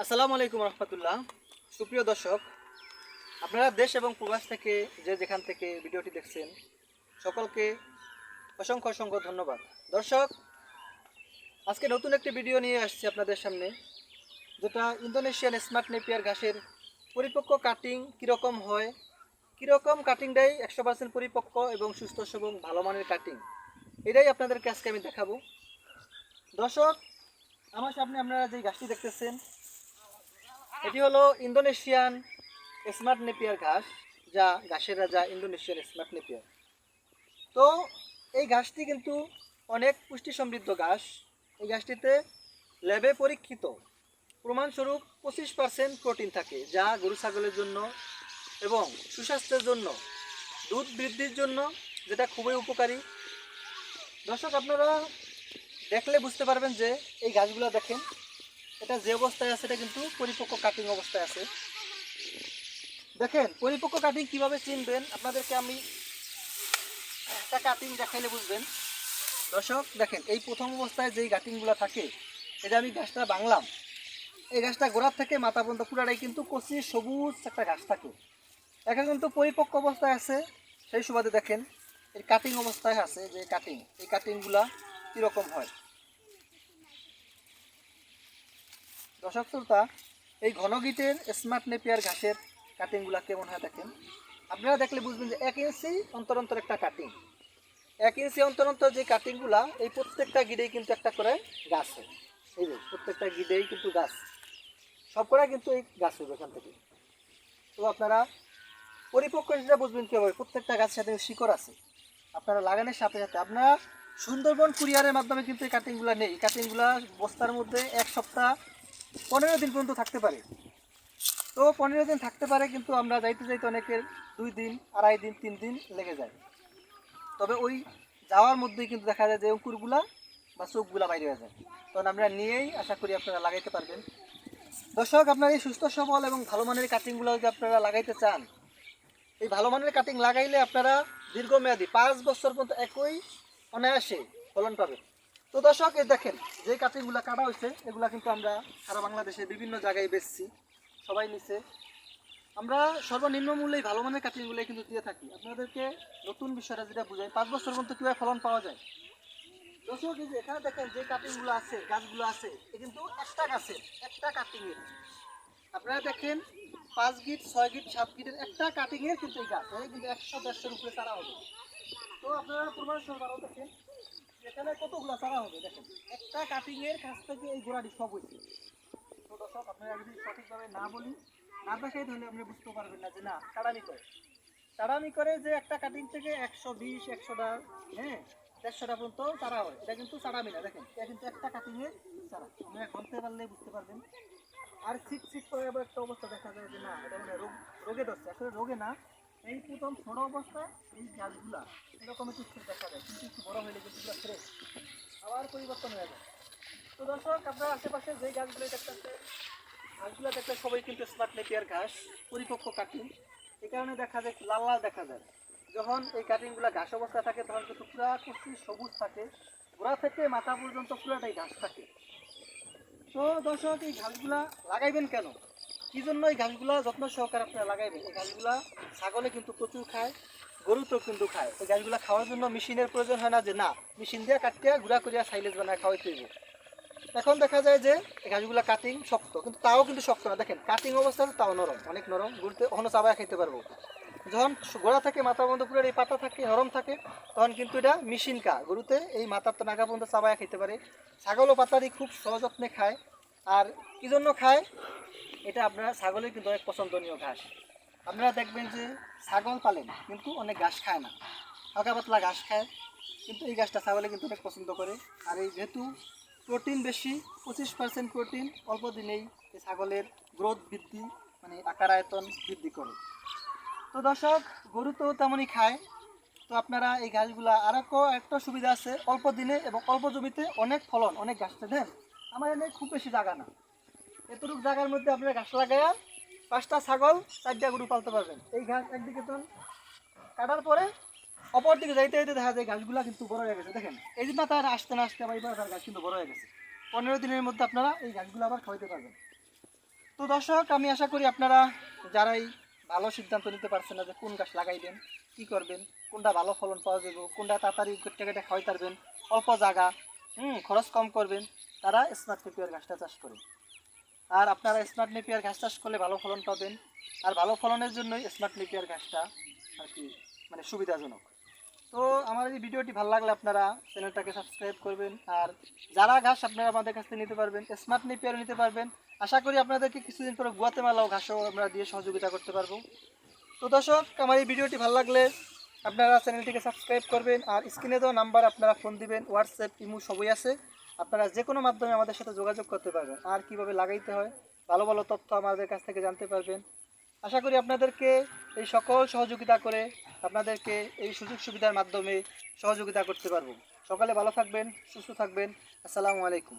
আসসালামু আলাইকুম রহমতুল্লাহ। সুপ্রিয় দর্শক, আপনারা দেশ এবং প্রবাস থেকে যে যেখান থেকে ভিডিওটি দেখছেন, সকলকে অসংখ্য অসংখ্য ধন্যবাদ। দর্শক, আজকে নতুন একটি ভিডিও নিয়ে আসছি আপনাদের সামনে, যেটা ইন্দোনেশিয়ান স্মার্ট নেপিয়ার ঘাসের পরিপক্ক কাটিং কীরকম হয়, কীরকম কাটিংটাই একশো পার্সেন্ট পরিপক্ক এবং সুস্থ এবং ভালো মানের কাটিং এটাই আপনাদেরকে আজকে আমি দেখাবো। দর্শক, আমার সামনে আপনারা যে ঘাসটি দেখতেছেন এটি হলো ইন্দোনেশিয়ান স্মার্ট নেপিয়ার ঘাস, যা ঘাসের রাজা ইন্দোনেশিয়ান স্মার্ট নেপিয়ার। তো এই ঘাসটি কিন্তু অনেক পুষ্টি সমৃদ্ধ ঘাস। এই ঘাসটিতে ল্যাবে পরীক্ষিত প্রমাণস্বরূপ পঁচিশ পার্সেন্ট প্রোটিন থাকে, যা গরু ছাগলের জন্য এবং সুস্বাস্থ্যের জন্য, দুধ বৃদ্ধির জন্য, যেটা খুবই উপকারী। দর্শক, আপনারা দেখলে বুঝতে পারবেন যে এই গাছগুলো দেখেন। এটা যে অবস্থায় আছে, এটা কিন্তু পরিপক্ক কাটিং অবস্থায় আছে। দেখেন, পরিপক্ক কাটিং কীভাবে চিনবেন? আপনাদেরকে আমি একটা কাটিং দেখাইলে বুঝবেন। দর্শক, দেখেন, এই প্রথম অবস্থায় যেই কাটিংগুলো থাকে, এটা আমি গাছটা বাংলাম এই গাছটা গোড়ার থেকে মাথা পর্যন্ত পুরাটাই কিন্তু কচি, সবুজ একটা গাছ থাকে। এখন কিন্তু পরিপক্ক অবস্থায় আছে, সেই সুবাদে দেখেন এই কাটিং অবস্থায় আছে যে কাটিং এই কাটিংগুলা কীরকম হয়? দর্শক শ্রোতা, এই ঘনগিটের স্মার্ট নেপিয়ার ঘাসের কাটিংগুলো কেমন হয় দেখেন? আপনারা দেখলে বুঝবেন যে এক ইঞ্চি অন্তর অন্তর একটা কাটিং এক ইঞ্চি অন্তর অন্তর যে কাটিংগুলা এই প্রত্যেকটা গিডেই কিন্তু একটা করে গাছ হয়। এই যে, প্রত্যেকটা গিডেই কিন্তু গাছ। সব করা কিন্তু এই গাছ হবে এখান থেকে। তো আপনারা পরিপক্ক হিসেবে বুঝবেন কীভাবে প্রত্যেকটা গাছের সাথে শিকড় আছে। আপনারা লাগানোর সাথে সাথে আপনারা সুন্দরবন কুরিয়ারের মাধ্যমে কিন্তু এই কাটিংগুলো নেই। কাটিংগুলো বস্তার মধ্যে এক সপ্তাহ পনেরো দিন পর্যন্ত থাকতে পারে। তো পনেরো দিন থাকতে পারে কিন্তু আমরা যাইতে যাইতে অনেকের দুই দিন, আড়াই দিন, তিন দিন লেগে যায়। তবে ওই যাওয়ার মধ্যেই কিন্তু দেখা যায় যে অঙ্কুরগুলা বা চোখগুলা বাইরে হয়ে যায়। তখন আমরা নিয়েই আশা করি আপনারা লাগাইতে পারবেন। দর্শক, আপনারা এই সুস্থ, সবল এবং ভালো মানের কাটিংগুলো যদি আপনারা লাগাইতে চান, এই ভালো মানের কাটিং লাগাইলে আপনারা দীর্ঘমেয়াদী পাঁচ বছর পর্যন্ত একই অনায়াসে ফলন পাবেন। তো দর্শক, এই দেখেন, যে কাটিংগুলো কাটা হয়েছে, এগুলা কিন্তু আমরা সারা বাংলাদেশে বিভিন্ন জায়গায় বেচছি। সবাই নিছে। আমরা সর্বনিম্ন মূল্যে ভালো মানের কাটিংগুলো কিন্তু দিয়ে থাকি। আপনাদেরকে নতুন বিষয়টা যেটা বুঝাই, পাঁচ বছর পর্যন্ত কীভাবে ফলন পাওয়া যায়? দর্শক, এই যে এখানে দেখেন যে কাটিংগুলো আছে, গাছগুলো আছে, এ কিন্তু একটা গাছের, একটা কাটিংয়ের আপনারা দেখেন, পাঁচ গিট, ছয় গিট, সাত গিটের একটা কাটিংয়ের কিন্তু এই গাছ কিন্তু একশো দেড়শোর উপরে তারা হবে। তো আপনারা প্রমাণ সরকার দেখেন। এখানে কতগুলো চারা হবে? দেখেন, একটা কাটিংয়ের কাছ থেকে এই গোড়াটি সব হয়েছে। তো দর্শক, আপনারা যদি সঠিকভাবে না বলি, না দেখাই, তাহলে আপনি বুঝতে পারবেন না যে না তাড়ামি করে। তাড়ামি করে যে একটা কাটিং থেকে একশো বিশ, একশোটা হ্যাঁ দেড়শোটা পর্যন্ত চারা হয়। এটা কিন্তু চারামি না, দেখেন, এটা কিন্তু একটা কাটিংয়ের চারা। আপনারা গনতে পারলে বুঝতে পারবেন। আর সিট সিট করে আবার একটা অবস্থা দেখা যায় যে না, এটা মানে রোগ রোগে ধরছে। আসলে রোগে না এই প্রথম ছোট অবস্থায় এই গাছগুলা এরকম একটু ছেড়ে দেখা যায়, কিন্তু একটু বড় হলে কিন্তু পুরো ফ্রেশ আবার পরিবর্তন হয়ে যায়। তো দর্শক, আপনার আশেপাশে যে গাছগুলো দেখতেছে গাছগুলো দেখতে সবাই কিন্তু স্মার্ট নেপিয়ার ঘাস, পরিপক্ক কাটিং এই কারণে দেখা যায় লাল লাল দেখা যায়। যখন এই কাটিংগুলো ঘাস অবস্থায় থাকে, তখন কিন্তু পুরা কুচি সবুজ থাকে। গোড়া থেকে মাথা পর্যন্ত পুরাটাই ঘাস থাকে। তো দর্শক, এই ঘাসগুলা লাগাইবেন কেন? কি জন্য এই ঘাসগুলা যত্ন সহকারে আপনারা লাগাইবেন? এই ঘাসগুলা ছাগলে কিন্তু প্রচুর খায় গরু তো কিন্তু খায়। এই ঘাসগুলা খাওয়ার জন্য মেশিনের প্রয়োজন হয় না যে না, মেশিন দিয়ে কাটিয়া গুঁড়া করিয়া সাইলেজ বানায় খাওয়াইতে হইব। এখন দেখা যায় যে এই ঘাসগুলা কাটিং শক্ত, কিন্তু তাও কিন্তু শক্ত না। দেখেন কাটিং অবস্থাতে তাও নরম, অনেক নরম গুড়তে ওখানে চাবায় খাইতে পারব। যখন গোড়া থাকে, মাথা পর্যন্ত পুরো এই পাতা থাকে নরম থাকে, তখন কিন্তু এটা মেশিন কা গরুতে এই মাথার তো নাগা পর্যন্ত চাবায় খাইতে পারে। ছাগলও পাতারই খুব সযত্নে খায়। আর কি জন্য খায়? এটা আপনারা ছাগলের কিন্তু অনেক পছন্দনীয় ঘাস। আপনারা দেখবেন যে ছাগল পালেন, কিন্তু অনেক ঘাস খায় না। হালকা পাতলা ঘাস খায়, কিন্তু এই ঘাসটা ছাগলে কিন্তু অনেক পছন্দ করে। আর এই যেহেতু প্রোটিন বেশি, পঁচিশ পার্সেন্ট প্রোটিন অল্প দিনেই এই ছাগলের গ্রোথ বৃদ্ধি মানে আকার আয়তন বৃদ্ধি করে। তো দর্শক, গরু তো তেমনই খায়। তো আপনারা এই গাছগুলা আর একটা সুবিধা আছে, অল্প দিনে এবং অল্প জমিতে অনেক ফলন, অনেক গাছটা দেন আমার এখানে খুব বেশি জায়গা না। এতটুকু জায়গার মধ্যে আপনারা ঘাস লাগাইয়া পাঁচটা ছাগল চারটা গরু পালতে পারবেন। এই ঘাস একদিকে তো কাটার পরে অপর দিকে যাইতে যাইতে দেখা যায় গাছগুলা কিন্তু বড় হয়ে গেছে। দেখেন, এই যে মাথা আসতে না আসতে আবার এবার গাছ কিন্তু বড় হয়ে গেছে। পনেরো দিনের মধ্যে আপনারা এই গাছগুলো আবার খাওয়াইতে পারবেন। তো দর্শক, আমি আশা করি আপনারা যারাই ভালো সিদ্ধান্ত নিতে পারছেন না যে কোন গাছ লাগাইবেন, কি করবেন, কোনটা ভালো ফলন পাওয়া যাবে, কোনটা তাড়াতাড়ি কেটে কেটে খাওয়াই পারবেন, অল্প জায়গা, হুম, খরচ কম করবেন তারা স্মার্ট নেপিয়ার ঘাসটা চাষ করেন আর আপনারা স্মার্ট নেপিয়ার ঘাস চাষ করলে ভালো ফলন পাবেন। আর ভালো ফলনের জন্যই স্মার্ট নেপিয়ার ঘাসটা আর কি মানে সুবিধাজনক। তো আমার এই ভিডিওটি ভালো লাগলে আপনারা চ্যানেলটাকে সাবস্ক্রাইব করবেন। আর যারা ঘাস আপনারা আমাদের কাছ থেকে নিতে পারবেন, স্মার্ট নেপিয়ারও নিতে পারবেন, আশা করি আপনাদেরকে কিছুদিন পরে গুয়াতেমালাও ঘাসও আমরা দিয়ে সহযোগিতা করতে পারব। তো দর্শক, আমার এই ভিডিওটি ভালো লাগলে আপনারা চ্যানেলটিকে সাবস্ক্রাইব করবেন। আর স্ক্রিনে দেওয়া নাম্বার আপনারা ফোন দিবেন, হোয়াটসঅ্যাপ, ইমু সবই আছে। আপনারা যে কোনো মাধ্যমে আমাদের সাথে যোগাযোগ করতে পারবেন। আর কীভাবে লাগাইতে হয়, ভালো ভালো তথ্য আমাদের কাছ থেকে জানতে পারবেন। আশা করি আপনাদেরকে এই সকল সহযোগিতা করে আপনাদেরকে এই সুযোগ সুবিধার মাধ্যমে সহযোগিতা করতে পারব। সকালে ভালো থাকবেন, সুস্থ থাকবেন। আসসালামু আলাইকুম।